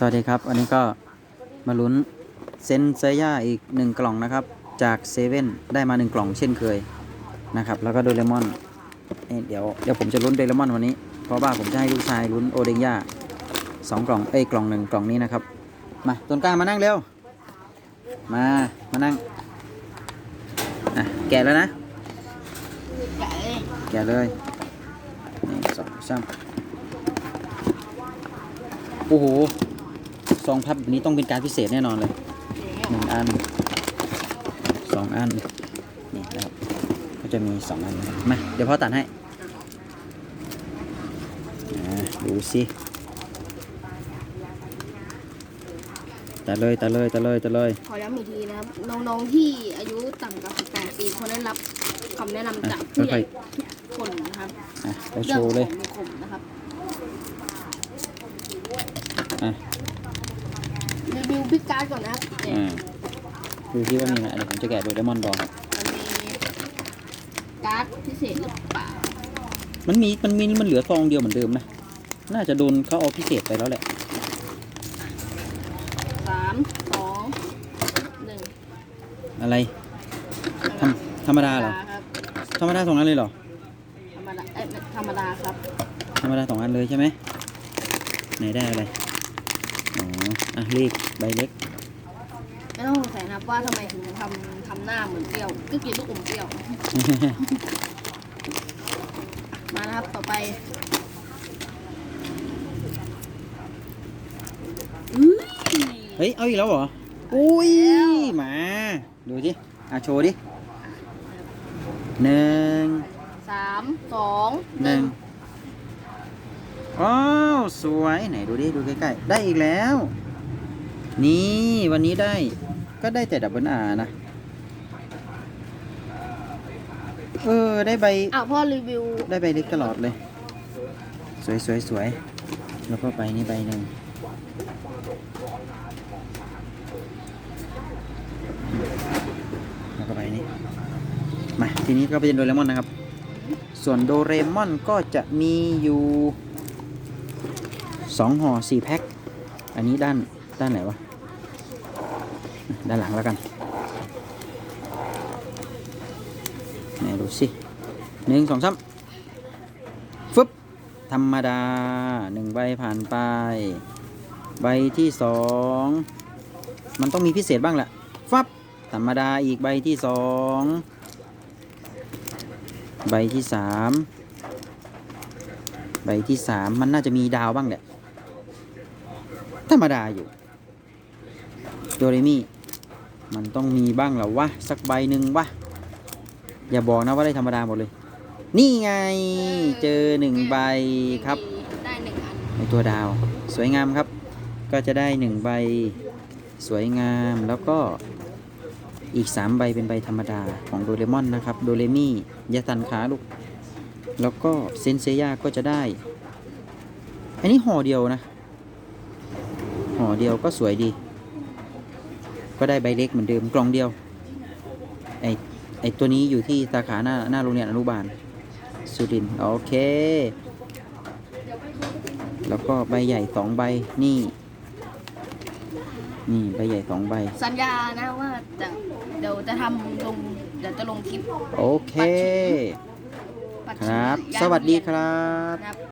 สวัสดีครับวันนี้ก็มาลุ้นเซนเซย่าอีกหนึ่งกล่องนะครับ จากเซเว่นได้มาหนึ่งกล่องเช่นเคยนะครับ แล้วก็โดเรมอนเอเดี๋ยวเดี๋ยวผมจะลุ้นโดเรมอนวันนี้ เพราะว่าผมจะให้ลูกชายลุ้นโอเดงย่าสองกล่องเอ้ยกล่องหนึ่งกล่องนี้นะครับ มาต้นกล้ามานั่งเร็ว มามานั่งอะแกะแล้วนะ แกะเลยนี่สองสามโอ้โห ซองพับแบบนี้ต้องเป็นการพิเศษแน่นอนเลยหนึ่งอันสองอันนี่นะครับก็จะมีสองอันนะครับมาเดี๋ยวพ่อตัดให้อ่าดูสิตัดเลยตัดเลยตัดเลยตัดเลยขอย้ำอีกทีนะครับน้องๆที่อายุต่ำกว่า18ปีควรได้รับคำแนะนำจากผู้ใหญ่ทุกคนนะครับอะเราเรื่โชว์เลยของมีคมนะครับอะ รีวิวพิกการ์ดก่อนนะครับเนี่ยอ่าดูที่ว่ามีอะไรเดี๋ยวผมจะแกะโดเรมอนบอลมันมีการ์ดพิเศษหรือเปล่ามันมีมันมีมันเหลือซองเดียวเหมือนเดิมนะ น่าจะโดนเขาเอาพิเศษไปแล้วแหละ สามสองหนึ่งอะไรธรรมธรรมดาเหรอ ครับธรรมดาสองอันเลยเหรอ ธรรมดาเอ้ยธรรมดาครับธรรมดาสองอันเลยใช่ไหมไหนได้อะไร อ๋ออะเลขใบเล็ก ไม่ต้องสงสัยนะครับว่าทำไมถึงทำทำหน้าเหมือนเปรี้ยวก็กินลูกอมเปรี้ยว มานะครับต่อไปอื้อเฮ้ย เอาอีกแล้วเหรอ อุ้ยมา ดูสิอะโชว์ดิหนึ่งสามสองหนึ่ง ว้าวสวยไหนดูดิดูใกล้ๆได้อีกแล้ว นี่วันนี้ได้ก็ได้แต่ดับเบิลอาร์นะเออได้ใบอ้าวพ่อรีวิว ได้ใบเล็กตลอดเลย สวยสวยสวยแล้วก็ใบนี้ใบหนึ่งแล้วก็ใบนี้มาทีนี้ก็เป็นโดเรมอนนะครับ ส่วนโดเรมอนก็จะมีอยู่ สองห่อสี่แพ็ค อันนี้ด้านด้านไหนวะ ด้านหลังแล้วกันไหนดูสิหนึ่งสองสามฟึบ ธรรมดาหนึ่งใบผ่านไป ใบที่สองมันต้องมีพิเศษบ้างแหละฟับ ธรรมดาอีกใบที่สองใบที่สามใบที่สามมันน่าจะมีดาวบ้างแหละ ธรรมดาอยู่ โดเรมีมันต้องมีบ้างแหละวะ สักใบหนึ่งวะ อย่าบอกนะว่าได้ธรรมดาหมดเลย นี่ไง เจอหนึ่งใบครับ ได้หนึ่งอันในตัวดาว สวยงามครับ ก็จะได้หนึ่งใบ สวยงาม แล้วก็อีกสามใบเป็นใบธรรมดาของโดเรมอนนะครับ โดเรมี่ยาตันขาลูก แล้วก็เซนเซย่าก็จะได้ อันนี้ห่อเดียวนะ ห่อเดียวก็สวยดี ก็ได้ใบเล็กเหมือนเดิมกล่องเดียว ไอไอตัวนี้อยู่ที่สาขาหน้าหน้าโรงเรียนอนุบาล สุรินทร์โอเค แล้วก็ใบใหญ่สองใบนี่ นี่ใบใหญ่สองใบ สัญญานะว่าจะเดี๋ยวจะทำลงเดี๋ยวจะลงคลิปโอเค ปัดครับย่างสวัสดีเรียนครับ นะครับ